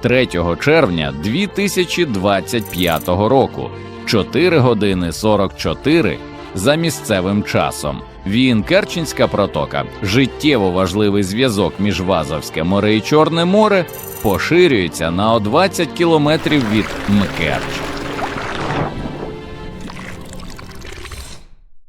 3 червня 2025 року, 4 години 44 за місцевим часом. Він Керченська протока, життєво важливий зв'язок між Вазовське море і Чорне море, поширюється на 20 кілометрів від Мкерч.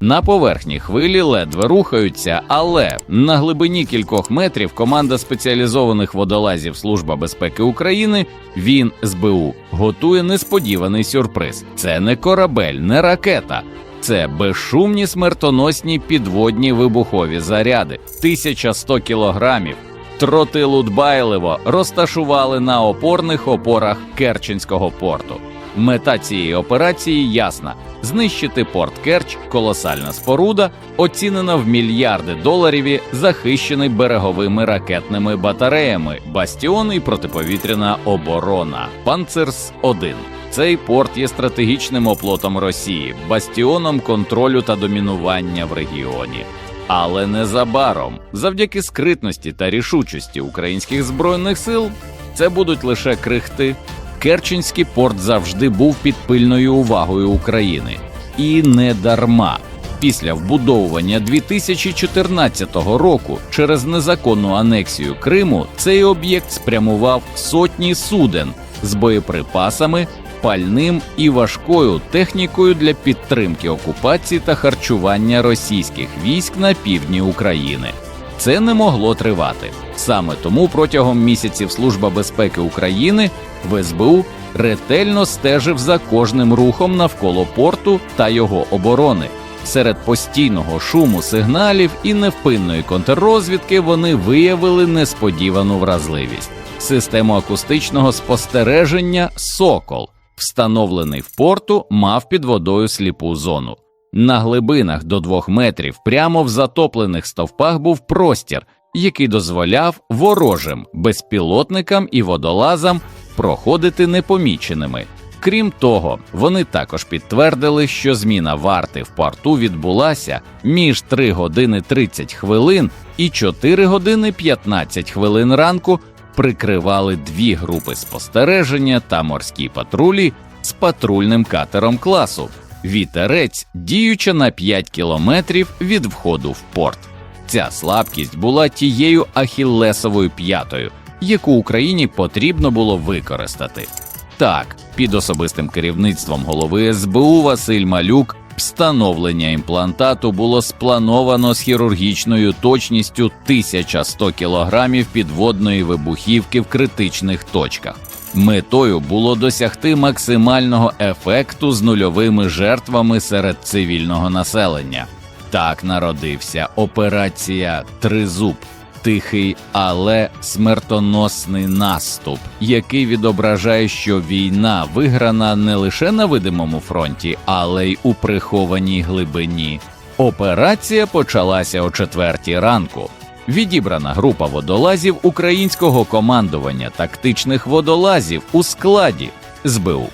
На поверхні хвилі ледве рухаються, але на глибині кількох метрів команда спеціалізованих водолазів Служба безпеки України він СБУ готує несподіваний сюрприз. Це не корабель, не ракета. Це безшумні смертоносні підводні вибухові заряди, 1100 кілограмів. Тротилу дбайливо розташували на опорних опорах Керченського порту. Мета цієї операції ясна: знищити порт Керч, колосальна споруда, оцінена в мільярди доларів, захищений береговими ракетними батареями, бастіон і протиповітряна оборона. Панцерс 1 Цей порт є стратегічним оплотом Росії, бастіоном контролю та домінування в регіоні. Але незабаром, завдяки скритності та рішучості українських збройних сил, це будуть лише крихти. Керченський порт завжди був під пильною увагою України, і не дарма. Після вбудовування 2014 року через незаконну анексію Криму цей об'єкт спрямував сотні суден з боєприпасами, пальним і важкою технікою для підтримки окупації та харчування російських військ на півдні України. Це не могло тривати. Саме тому протягом місяців Служба безпеки України в СБУ ретельно стежив за кожним рухом навколо порту та його оборони. Серед постійного шуму сигналів і невпинної контррозвідки вони виявили несподівану вразливість. Систему акустичного спостереження Сокол, встановлений в порту, мав під водою сліпу зону. На глибинах до двох метрів прямо в затоплених стовпах був простір, який дозволяв ворожим безпілотникам і водолазам проходити непоміченими. Крім того, вони також підтвердили, що зміна варти в порту відбулася між 3 години 30 хвилин і 4 години 15 хвилин ранку. Прикривали дві групи спостереження та морські патрулі з патрульним катером класу. Вітерець діюча на 5 кілометрів від входу в порт. Ця слабкість була тією ахіллесовою п'ятою, яку Україні потрібно було використати. Так, під особистим керівництвом голови СБУ Василь Малюк встановлення імплантату було сплановано з хірургічною точністю 1100 кілограмів підводної вибухівки в критичних точках. Метою було досягти максимального ефекту з нульовими жертвами серед цивільного населення. Так народився операція Тризуб. Тихий, але смертоносний наступ, який відображає, що війна виграна не лише на видимому фронті, але й у прихованій глибині. Операція почалася о четвертій ранку. Відібрана група водолазів українського командування тактичних водолазів у складі СБУ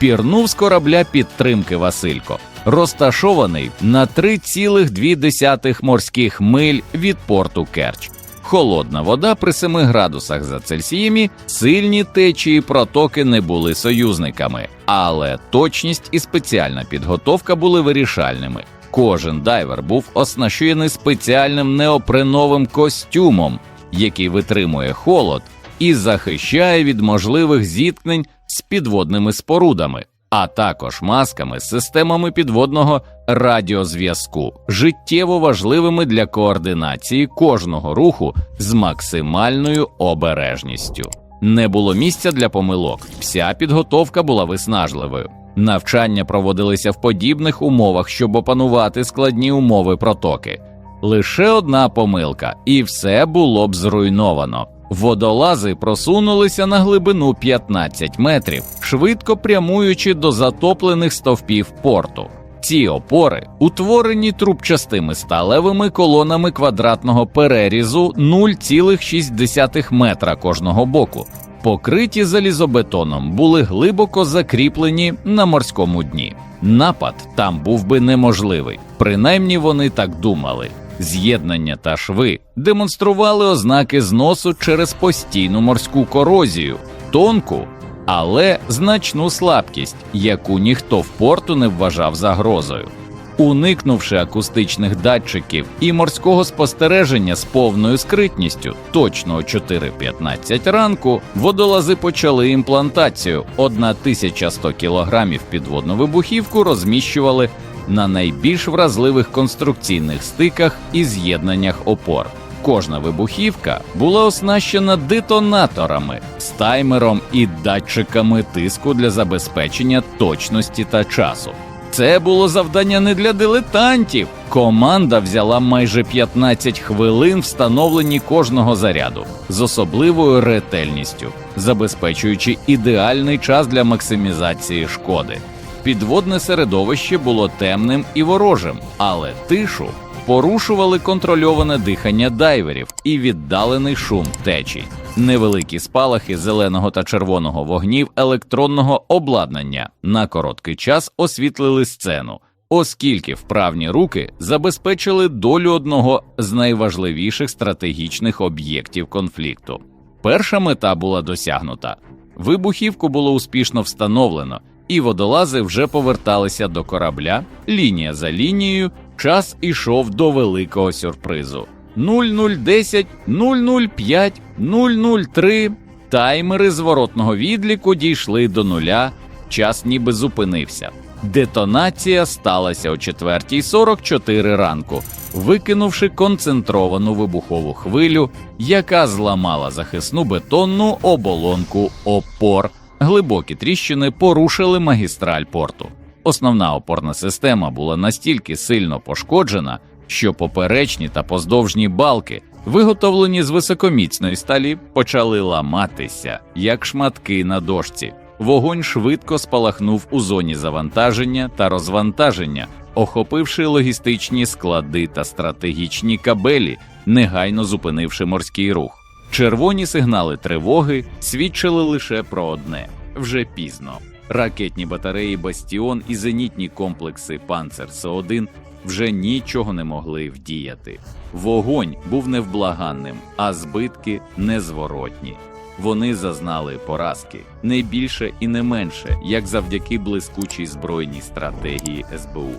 пірнув з корабля підтримки Василько, розташований на 3,2 морських миль від порту Керч. Холодна вода при 7 градусах за Цельсіємі, сильні течії протоки не були союзниками, але точність і спеціальна підготовка були вирішальними. Кожен дайвер був оснащений спеціальним неопреновим костюмом, який витримує холод і захищає від можливих зіткнень з підводними спорудами, а також масками з системами підводного радіозв'язку, життєво важливими для координації кожного руху з максимальною обережністю. Не було місця для помилок, вся підготовка була виснажливою. Навчання проводилися в подібних умовах, щоб опанувати складні умови протоки. Лише одна помилка, і все було б зруйновано. Водолази просунулися на глибину 15 метрів, швидко прямуючи до затоплених стовпів порту. Ці опори утворені трубчастими сталевими колонами квадратного перерізу 0,6 метра кожного боку, покриті залізобетоном, були глибоко закріплені на морському дні. Напад там був би неможливий, принаймні вони так думали. З'єднання та шви демонстрували ознаки зносу через постійну морську корозію. тонку, але значну слабкість, яку ніхто в порту не вважав загрозою. Уникнувши акустичних датчиків і морського спостереження з повною скритністю, точно о 4.15 ранку, водолази почали імплантацію. 1100 кілограмів підводну вибухівку розміщували на найбільш вразливих конструкційних стиках і з'єднаннях опор. Кожна вибухівка була оснащена детонаторами з таймером і датчиками тиску для забезпечення точності та часу. Це було завдання не для дилетантів. Команда взяла майже 15 хвилин встановлені кожного заряду з особливою ретельністю, забезпечуючи ідеальний час для максимізації шкоди. Підводне середовище було темним і ворожим, але тишу порушували контрольоване дихання дайверів і віддалений шум течій, невеликі спалахи зеленого та червоного вогнів електронного обладнання на короткий час освітлили сцену, оскільки вправні руки забезпечили долю одного з найважливіших стратегічних об'єктів конфлікту. Перша мета була досягнута. Вибухівку було успішно встановлено, і водолази вже поверталися до корабля лінія за лінією. Час ішов до великого сюрпризу. 0010, 005, 003. Таймери зворотного відліку дійшли до нуля. Час ніби зупинився. Детонація сталася о 4.44 ранку, викинувши концентровану вибухову хвилю, яка зламала захисну бетонну оболонку опор. Глибокі тріщини порушили магістраль порту. Основна опорна система була настільки сильно пошкоджена, що поперечні та поздовжні балки, виготовлені з високоміцної сталі, почали ламатися як шматки на дошці. Вогонь швидко спалахнув у зоні завантаження та розвантаження, охопивши логістичні склади та стратегічні кабелі, негайно зупинивши морський рух. Червоні сигнали тривоги свідчили лише про одне вже пізно. Ракетні батареї Бастіон і зенітні комплекси Панцер С1 вже нічого не могли вдіяти. Вогонь був невблаганним, а збитки незворотні. Вони зазнали поразки не більше і не менше, як завдяки блискучій збройній стратегії СБУ.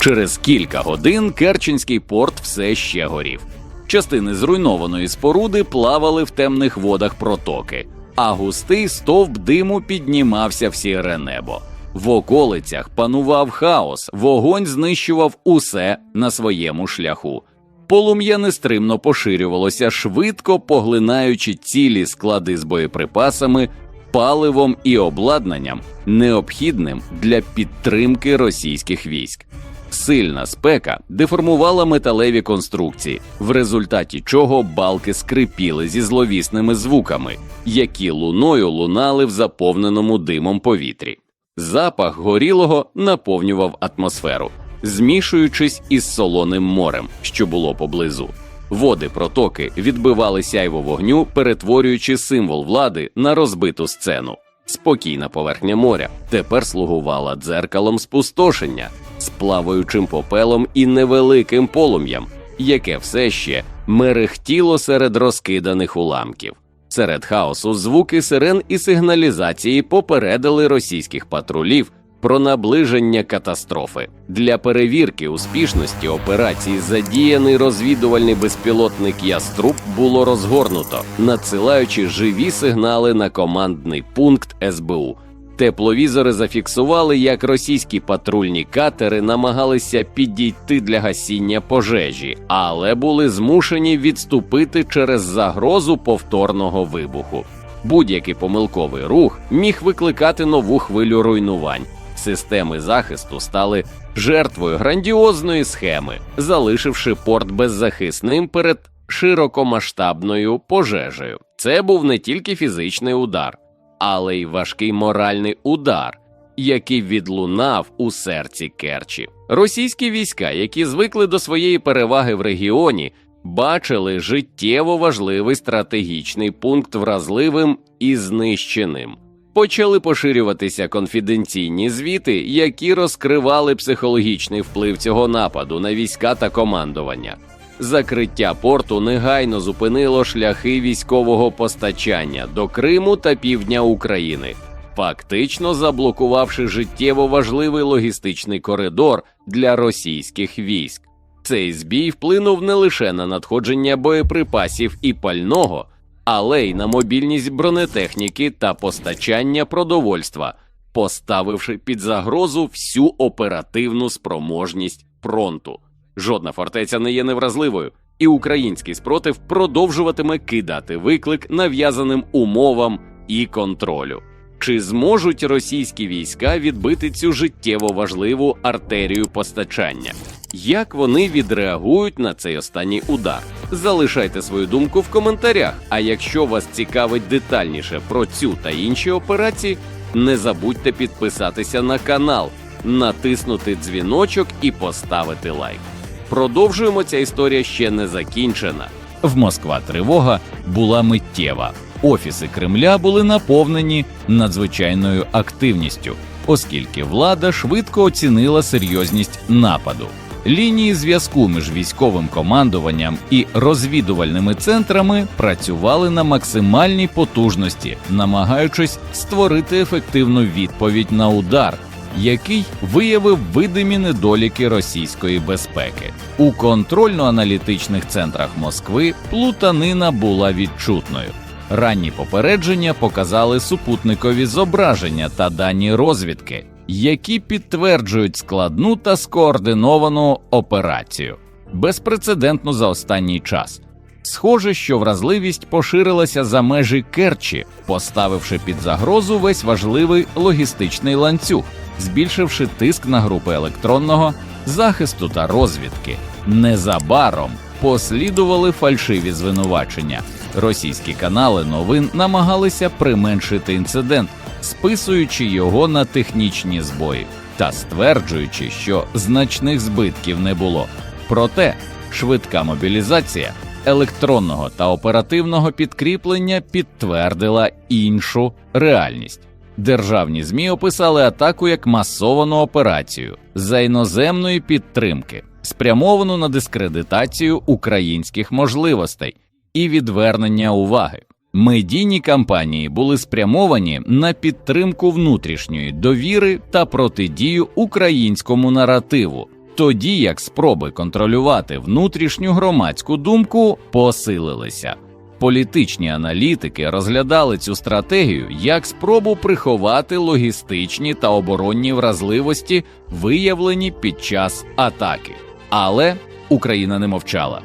Через кілька годин Керченський порт все ще горів. Частини зруйнованої споруди плавали в темних водах протоки, а густий стовп диму піднімався в сіре небо. В околицях панував хаос, вогонь знищував усе на своєму шляху. Полум'я нестримно поширювалося, швидко поглинаючи цілі склади з боєприпасами, паливом і обладнанням, необхідним для підтримки російських військ. Сильна спека деформувала металеві конструкції, в результаті чого балки скрипіли зі зловісними звуками, які луною лунали в заповненому димом повітрі. Запах горілого наповнював атмосферу, змішуючись із солоним морем, що було поблизу. Води протоки відбивали сяйво вогню, перетворюючи символ влади на розбиту сцену. Спокійна поверхня моря тепер слугувала дзеркалом спустошення з плаваючим попелом і невеликим полум'ям, яке все ще мерехтіло серед розкиданих уламків. Серед хаосу звуки сирен і сигналізації попередили російських патрулів про наближення катастрофи. Для перевірки успішності операції задіяний розвідувальний безпілотник Яструб було розгорнуто, надсилаючи живі сигнали на командний пункт СБУ. Тепловізори зафіксували, як російські патрульні катери намагалися підійти для гасіння пожежі, але були змушені відступити через загрозу повторного вибуху. Будь-який помилковий рух міг викликати нову хвилю руйнувань. Системи захисту стали жертвою грандіозної схеми, залишивши порт беззахисним перед широкомасштабною пожежею. Це був не тільки фізичний удар, але й важкий моральний удар, який відлунав у серці Керчі. Російські війська, які звикли до своєї переваги в регіоні, бачили життєво важливий стратегічний пункт вразливим і знищеним. Почали поширюватися конфіденційні звіти, які розкривали психологічний вплив цього нападу на війська та командування. Закриття порту негайно зупинило шляхи військового постачання до Криму та півдня України, фактично заблокувавши життєво важливий логістичний коридор для російських військ. Цей збій вплинув не лише на надходження боєприпасів і пального, але й на мобільність бронетехніки та постачання продовольства, поставивши під загрозу всю оперативну спроможність фронту. Жодна фортеця не є невразливою, і український спротив продовжуватиме кидати виклик нав'язаним умовам і контролю. Чи зможуть російські війська відбити цю життєво важливу артерію постачання? Як вони відреагують на цей останній удар? Залишайте свою думку в коментарях. А якщо вас цікавить детальніше про цю та інші операції, не забудьте підписатися на канал, натиснути дзвіночок і поставити лайк. Продовжуємо ця історія ще не закінчена. В Москва тривога була миттєва. Офіси Кремля були наповнені надзвичайною активністю, оскільки влада швидко оцінила серйозність нападу. Лінії зв'язку між військовим командуванням і розвідувальними центрами працювали на максимальній потужності, намагаючись створити ефективну відповідь на удар, який виявив видимі недоліки російської безпеки. У контрольно-аналітичних центрах Москви плутанина була відчутною. Ранні попередження показали супутникові зображення та дані розвідки, які підтверджують складну та скоординовану операцію, безпрецедентну за останній час. Схоже, що вразливість поширилася за межі Керчі, поставивши під загрозу весь важливий логістичний ланцюг, збільшивши тиск на групи електронного захисту та розвідки. Незабаром послідували фальшиві звинувачення. Російські канали новин намагалися применшити інцидент, списуючи його на технічні збої та стверджуючи, що значних збитків не було. Проте швидка мобілізація електронного та оперативного підкріплення підтвердила іншу реальність. Державні ЗМІ описали атаку як масовану операцію за іноземної підтримки, спрямовану на дискредитацію українських можливостей і відвернення уваги. Медійні кампанії були спрямовані на підтримку внутрішньої довіри та протидію українському наративу, тоді як спроби контролювати внутрішню громадську думку посилилися. Політичні аналітики розглядали цю стратегію як спробу приховати логістичні та оборонні вразливості, виявлені під час атаки. Але Україна не мовчала.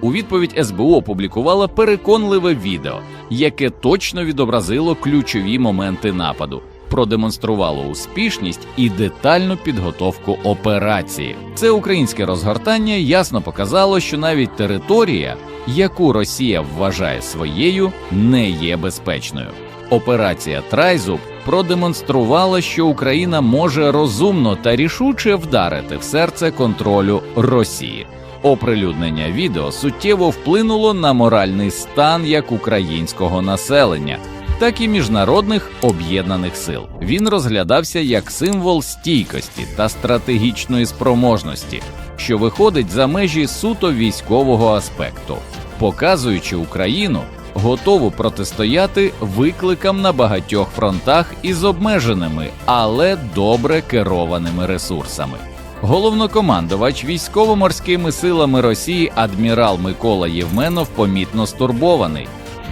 У відповідь СБУ опублікувала переконливе відео, яке точно відобразило ключові моменти нападу, продемонструвало успішність і детальну підготовку операції. Це українське розгортання ясно показало, що навіть територія, яку Росія вважає своєю, не є безпечною. Операція Трайзуб продемонструвала, що Україна може розумно та рішуче вдарити в серце контролю Росії. Оприлюднення відео суттєво вплинуло на моральний стан як українського населення, так і міжнародних об'єднаних сил. Він розглядався як символ стійкості та стратегічної спроможності, що виходить за межі суто військового аспекту, показуючи Україну готову протистояти викликам на багатьох фронтах із обмеженими, але добре керованими ресурсами. Головнокомандувач військово-морськими силами Росії адмірал Микола Євменов помітно стурбований.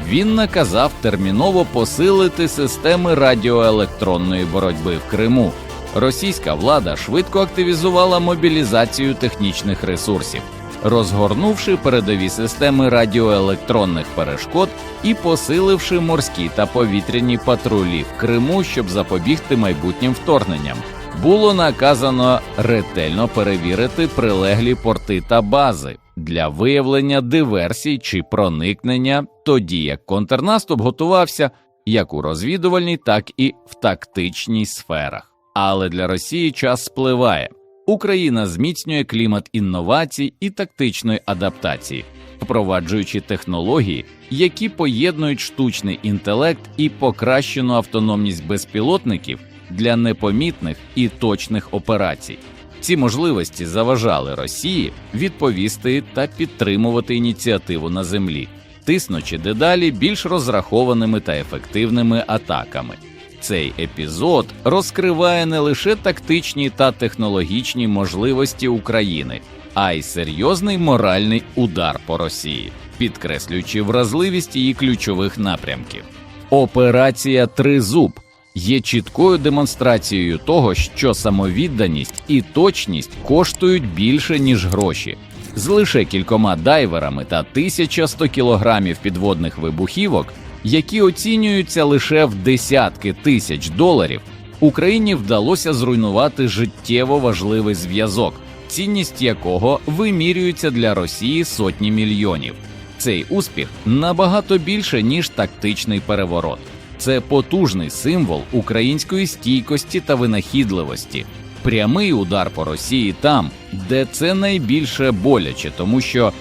Він наказав терміново посилити системи радіоелектронної боротьби в Криму. Російська влада швидко активізувала мобілізацію технічних ресурсів, розгорнувши передові системи радіоелектронних перешкод і посиливши морські та повітряні патрулі в Криму, щоб запобігти майбутнім вторгненням було наказано ретельно перевірити прилеглі порти та бази для виявлення диверсій чи проникнення, тоді як контрнаступ готувався як у розвідувальній, так і в тактичній сферах. Але для Росії час спливає. Україна зміцнює клімат інновацій і тактичної адаптації, впроваджуючи технології, які поєднують штучний інтелект і покращену автономність безпілотників для непомітних і точних операцій. Ці можливості заважали Росії відповісти та підтримувати ініціативу на землі, тиснучи дедалі більш розрахованими та ефективними атаками. Цей епізод розкриває не лише тактичні та технологічні можливості України, а й серйозний моральний удар по Росії, підкреслюючи вразливість її ключових напрямків. Операція Тризуб є чіткою демонстрацією того, що самовідданість і точність коштують більше ніж гроші. З лише кількома дайверами та 1100 кілограмів підводних вибухівок, які оцінюються лише в десятки тисяч доларів, Україні вдалося зруйнувати життєво важливий зв'язок, цінність якого вимірюється для Росії сотні мільйонів. Цей успіх набагато більше ніж тактичний переворот. Це потужний символ української стійкості та винахідливості, прямий удар по Росії там, де це найбільше боляче, тому що,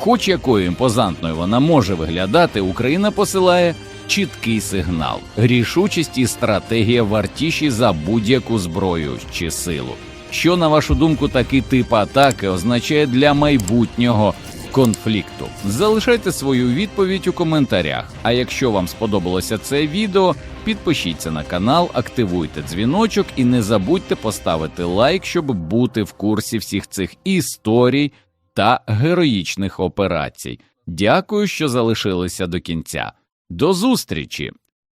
хоч якою імпозантною вона може виглядати, Україна посилає чіткий сигнал, рішучість і стратегія вартіші за будь-яку зброю чи силу. Що на вашу думку такий тип атаки означає для майбутнього конфлікту? Залишайте свою відповідь у коментарях. А якщо вам сподобалося це відео, підпишіться на канал, активуйте дзвіночок і не забудьте поставити лайк, щоб бути в курсі всіх цих історій та героїчних операцій. Дякую, що залишилися до кінця. До зустрічі